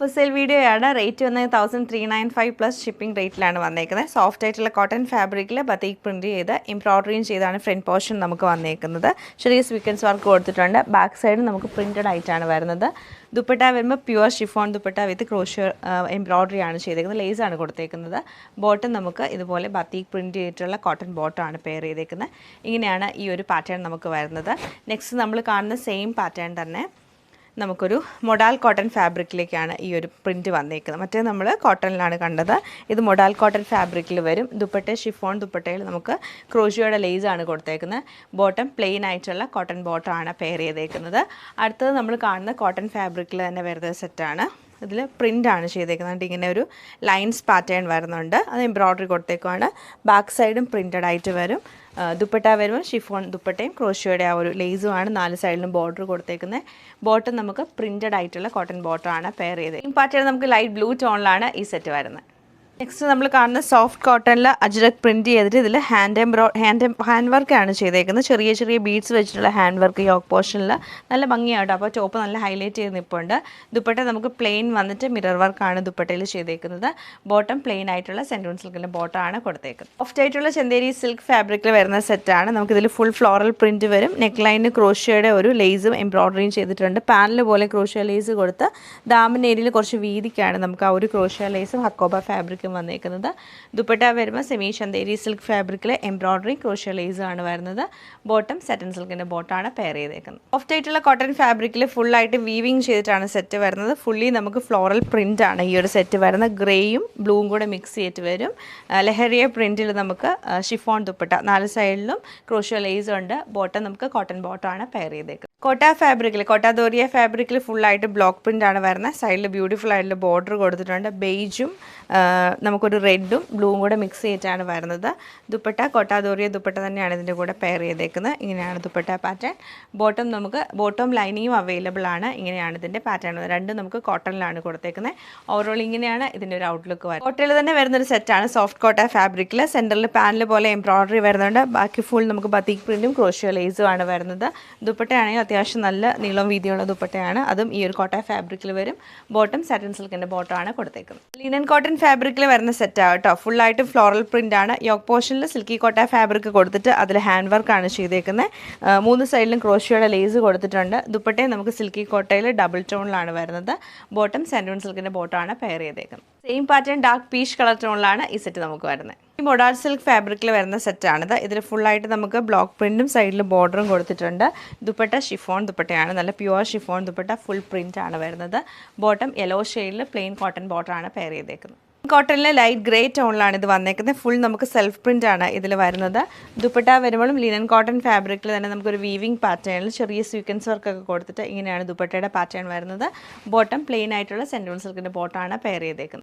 First sale video ആണ് rate വന്നത് thousand three nine five plus shipping റേറ്റിലാണ് വന്നേക്കുന്നത്. Soft ആയിട്ടുള്ള കോട്ടൺ ഫാബ്രിക്കിൽ ബത്തേക്ക് പ്രിന്റ് ചെയ്ത് എംബ്രോയ്ഡറിയും ചെയ്താണ് ഫ്രണ്ട് പോർഷൻ നമുക്ക് വന്നേക്കുന്നത്. ചെറിയ സ്വീക്കൻസ് വർക്ക് കൊടുത്തിട്ടുണ്ട്. ബാക്ക് സൈഡ് നമുക്ക് പ്രിന്റഡ് ആയിട്ടാണ് വരുന്നത്. ദുപ്പട്ട വരുമ്പോൾ pure chiffon dupatta with crochet embroidery ആണ് ചെയ്തേക്കുന്നത്. ആണ് കൊടുത്തേക്കുന്നത്. ബോട്ടം നമുക്ക് ഇതുപോലെ ബത്തീക്ക് പ്രിന്റ് ചെയ്തിട്ടുള്ള കോട്ടൺ ബോട്ടം ആണ് പെയർ ചെയ്തേക്കുന്നത്. ഇങ്ങനെയാണ് ഈ ഒരു പാറ്റേൺ നമുക്ക് വരുന്നത്. നെക്സ്റ്റ് നമ്മൾ കാണുന്ന സെയിം പാറ്റേൺ തന്നെ. നമുക്കൊരു മൊഡാൽ കോട്ടൺ ഫാബ്രിക്കിലേക്കാണ് ഈ ഒരു പ്രിന്റ് വന്നേക്കുന്നത്. മറ്റേ നമ്മൾ കോട്ടണിലാണ് കണ്ടത്. ഇത് മൊഡാൽ കോട്ടൺ ഫാബ്രിക്കിൽ വരും. ദുപ്പട്ട ഷിഫോൺ ദുപ്പട്ടയിൽ നമുക്ക് ക്രോഷിയോയുടെ ലേസാണ് കൊടുത്തേക്കുന്നത്. ബോട്ടം പ്ലെയിൻ ആയിട്ടുള്ള കോട്ടൺ ബോട്ടമാണ് പെയർ ചെയ്തേക്കുന്നത്. അടുത്തത് നമ്മൾ കാണുന്ന കോട്ടൺ ഫാബ്രിക്കിൽ തന്നെ വരുന്ന സെറ്റാണ് ഇതിൽ ആണ് ചെയ്തേക്കുന്നത്. ഇങ്ങനെ ഒരു ലൈൻസ് പാറ്റേൺ വരുന്നുണ്ട്. അത് എംബ്രോയ്ഡറി കൊടുത്തേക്കുവാണ്. ബാക്ക് സൈഡും പ്രിന്റഡ് ആയിട്ട് വരും. ദുപ്പട്ട വരുമ്പോൾ ഷിഫോൺ ദുപ്പട്ടയും ക്രോഷ്യയുടെ ആ ഒരു ലേസുമാണ് നാല് സൈഡിലും ബോർഡർ കൊടുത്തേക്കുന്നത്. ബോട്ടം നമുക്ക് പ്രിന്റഡ് ആയിട്ടുള്ള കോട്ടൺ ബോട്ടം ആണ് പെയർ ചെയ്തത് പാറ്റേൺ നമുക്ക് ലൈറ്റ് ബ്ലൂ ടോണിലാണ് ഈ സെറ്റ് വരുന്നത്. നെക്സ്റ്റ് നമ്മൾ കാണുന്ന സോഫ്റ്റ് കോട്ടണിൽ അജ്രക് പ്രിന്റ് ചെയ്തിട്ട് ഇതിൽ ഹാൻഡ് എംബ്രോ ഹാൻഡ് ഹാൻഡ് വർക്കാണ് ചെയ്തേക്കുന്നത്. ചെറിയ ചെറിയ ബീഡ്സ് വെച്ചിട്ടുള്ള ഹാൻഡ് വർക്ക് യോക്ക് പോർഷനിൽ നല്ല ഭംഗിയാട്ടോ. അപ്പോൾ ടോപ്പ് നല്ല ഹൈലൈറ്റ് ചെയ്ത് നിൽപ്പുണ്ട് ദുപ്പട്ട നമുക്ക് പ്ലെയിൻ വന്നിട്ട് മിറർ വർക്കാണ് ദുപ്പട്ടയിൽ ചെയ്തേക്കുന്നത്. ബോട്ടം പ്ലെയിൻ ആയിട്ടുള്ള സെന്റൂൺ സിൽക്കിന്റെ ബോട്ടമാണ് കൊടുത്തേക്കുന്നത്. സോഫ്റ്റ് ആയിട്ടുള്ള ചെന്തേരി സിൽക്ക് ഫാബ്രിക്കിൽ വരുന്ന സെറ്റാണ് നമുക്കിതിൽ ഫുൾ ഫ്ലോറൽ പ്രിന്റ് വരും. നെക്ക് ലൈനിന് ക്രോഷ്യയുടെ ഒരു ലേസും എംബ്രോയ്ഡറിയും ചെയ്തിട്ടുണ്ട്. പാനൽ പോലെ ക്രോഷ്യ ലേസ് കൊടുത്ത് ദാമിന്റെ ഏരിയയിൽ കുറച്ച് വീതിക്കാണ് നമുക്ക് ആ ഒരു ക്രോഷ്യ ലേസും ഹക്കോബ ഫാബ്രിക്കും വന്നേക്കുന്നത്. ദുപ്പട്ട വരുമ്പോൾ സെമി ചന്തേരി സിൽക്ക് ഫാബ്രിക്കിലെ എംബ്രോയ്ഡറി ക്രോഷ്യ ലേസ് ആണ് വരുന്നത്. ബോട്ടം സെറ്റൻ സിൽക്കിന്റെ ബോട്ടാണ് പെയർ ചെയ്തേക്കുന്നത്. സോഫ്റ്റ് ആയിട്ടുള്ള കോട്ടൺ ഫാബ്രിക്കിൽ ഫുള്ളായിട്ട് വീവിങ് ചെയ്തിട്ടാണ് സെറ്റ് വരുന്നത്. ഫുള്ളി നമുക്ക് ഫ്ലോറൽ പ്രിന്റ് ആണ് ഈ ഒരു സെറ്റ് വരുന്നത്. ഗ്രേയും ബ്ലൂവും കൂടെ മിക്സ് ചെയ്തിട്ട് വരും. ലഹരിയ പ്രിന്റിൽ നമുക്ക് ഷിഫോൺ ദുപ്പട്ട. നാല് സൈഡിലും ക്രോഷ്യ ലേസ് ഉണ്ട്. ബോട്ടം നമുക്ക് കോട്ടൺ ബോട്ടമാണ് പെയർ ചെയ്തേക്കുന്നത്. കോട്ട ഫാബ്രിക്കിൽ കോട്ട ദോരിയ ഫാബ്രിക്കിൽ ഫുള്ളായിട്ട് ബ്ലോക്ക് പ്രിന്റ് ആണ് വരുന്നത്. സൈഡിൽ ബ്യൂട്ടിഫുൾ ആയിട്ടുള്ള ബോർഡർ കൊടുത്തിട്ടുണ്ട്. ബെയ്ജും നമുക്കൊരു റെഡും ബ്ലൂവും കൂടെ മിക്സ് ചെയ്തിട്ടാണ് വരുന്നത്. ദുപ്പട്ട കോട്ട ദോരിയ ദുപ്പട്ട തന്നെയാണ് ഇതിന്റെ കൂടെ പെയർ ചെയ്തേക്കുന്നത്. ഇങ്ങനെയാണ് ദുപ്പട്ട പാറ്റേൺ ബോട്ടം നമുക്ക് ബോട്ടം ലൈനിങ്ങും അവൈലബിൾ ആണ്. ഇങ്ങനെയാണ് ഇതിന്റെ പാറ്റേൺ രണ്ടും നമുക്ക് കോട്ടണിലാണ് കൊടുത്തേക്കുന്നത്. ഓവറോൾ ഇങ്ങനെയാണ് ഇതിന്റെ ഒരു ഔട്ട്ലുക്ക് വരുന്നത്. കോട്ടയിൽ തന്നെ വരുന്നൊരു സെറ്റാണ് സോഫ്റ്റ് കോട്ട ഫാബ്രിക്കിൽ സെന്ററിൽ പാനൽ പോലെ എംബ്രോയ്ഡറി വരുന്നുണ്ട്. ബാക്കി ഫുൾ നമുക്ക് ബത്തീക് പ്രിന്റും ക്രോഷ്യോ ലേസും ആണ് വരുന്നത്. ദുപ്പട്ടയാണെങ്കിൽ അത്യാവശ്യം നല്ല നീളം വീതിയുള്ള ദുപ്പട്ടയാണ്. അതും ഈ ഒരു കോട്ട ഫാബ്രിക്കിൽ വരും. ബോട്ടം സാറ്റൻ സിൽക്കിന്റെ ബോട്ടമാണ് കൊടുത്തേക്കുന്നത്. ലിനൻ കോട്ടൺ ഫാബ്രിക്കിൽ വരുന്ന സെറ്റാണ് കേട്ടോ. ഫുള്ളായിട്ട് ഫ്ലോറൽ പ്രിന്റ് ആണ്. യോക്ക് പോർഷനിൽ സിൽക്കി കോട്ട ഫാബ്രിക് കൊടുത്തിട്ട് അതിൽ ഹാൻഡ് വർക്കാണ് ചെയ്തേക്കുന്നത് മൂന്ന് സൈഡിലും ക്രോഷിയുടെ ലേസ് കൊടുത്തിട്ടുണ്ട്. ദുപ്പട്ടയും നമുക്ക് സിൽക്കി കോട്ടയിൽ ഡബിൾ ടോണിലാണ് വരുന്നത്. ബോട്ടം സെന്റൂൺ സിൽക്കിന്റെ ബോട്ടമാണ് പെയർ ചെയ്തേക്കുന്നത്. Same pattern dark peach colour ടോണിലാണ് ഈ സെറ്റ് നമുക്ക് വരുന്നത് ഈ മൊഡാൾ സിൽക്ക് ഫാബ്രിക്കിൽ വരുന്ന സെറ്റാണിത് ഇതിൽ ഫുള്ളായിട്ട് നമുക്ക് ബ്ലോക്ക് പ്രിന്റും സൈഡിൽ ബോർഡറും കൊടുത്തിട്ടുണ്ട്. ദുപ്പട്ട ഷിഫോൺ ദുപ്പട്ടയാണ്. നല്ല pure chiffon dupatta full print ആണ് വരുന്നത്. ബോട്ടം യെല്ലോ ഷെയ്ഡിൽ പ്ലെയിൻ കോട്ടൺ ബോർഡറാണ് പെയർ ചെയ്തേക്കുന്നത്. കോട്ടണിലെ ലൈറ്റ് ഗ്രേ ടോണിലാണ് ഇത് വന്നേക്കുന്നത്. ഫുൾ നമുക്ക് സെൽഫ് പ്രിന്റ് ആണ് ഇതിൽ വരുന്നത്. ദുപ്പട്ട വരുമ്പോഴും ലിനൻ കോട്ടൺ ഫാബ്രിക്കിൽ തന്നെ നമുക്കൊരു വീവിംഗ് പാറ്റേണിൽ ചെറിയ സ്വീക്വൻസ് വർക്കൊക്കെ കൊടുത്തിട്ട് ഇങ്ങനെയാണ് ദുപ്പട്ടയുടെ പാറ്റേൺ വരുന്നത്. ബോട്ടം പ്ലെയിൻ ആയിട്ടുള്ള സെന്റോൺ സിൽക്കിന്റെ ബോട്ടാണ് പെയർ ചെയ്തേക്കുന്നത്.